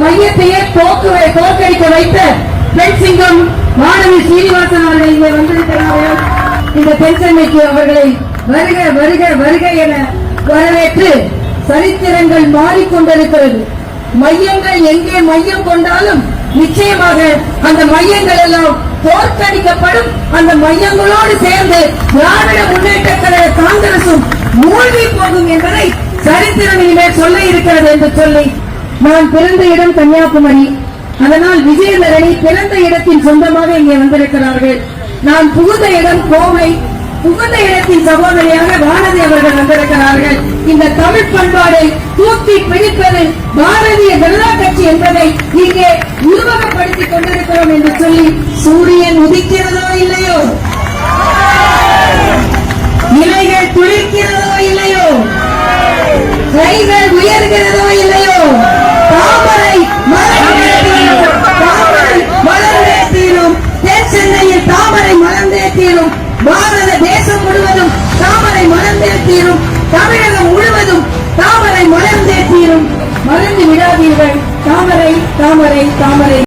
மையத்தையே போக்கு தோற்கடிக்க வைத்த பெண்சிங்கம் மாணவி சீனிவாசன் அவர்கள் இங்கே வந்திருக்கிறார்கள். இந்த பெண்சன்மைக்கு அவர்களை வருக வருக வருக என வரவேற்று சரித்திரங்கள் மாறிக்கொண்டிருக்கிறது. மையங்கள் எங்கே மையம் கொண்டாலும் நிச்சயமாக அந்த மையங்கள் எல்லாம் தோற்கடிக்கப்படும். அந்த மையங்களோடு சேர்ந்து திராவிட முன்னேற்ற கழக காங்கிரசும் மூழ்கி போகும் என்பதை சரித்திரம் இனிமேல் சொல்ல இருக்கிறது என்று சொல்லி நான் பிறந்த இடம் கன்னியாகுமரி. அதனால் விஜயதரணி பிறந்த இடத்தின் சொந்தமாக இங்கே வந்திருக்கிறார்கள். நான் புகுந்த இடம் கோவை புகுந்த இடத்தின் சகோதரியாக பாரதி அவர்கள் வந்திருக்கிறார்கள். இந்த தமிழ் பண்பாடை தூக்கி பிடிப்பது பாரதிய ஜனதா கட்சி என்பதை இங்கே உருவகப்படுத்திக் கொண்டிருக்கிறோம் என்று சொல்லி சூரியன் உதிக்கிறதோ இல்லையோ? இலைகள் துளிர்க்கிறதோ இல்லையோ? கைகள் உயர்கிறதோ தாமரை மலர்ந்தே தீரும் மறந்து விடாதீர்கள் தாமரை தாமரை தாமரை.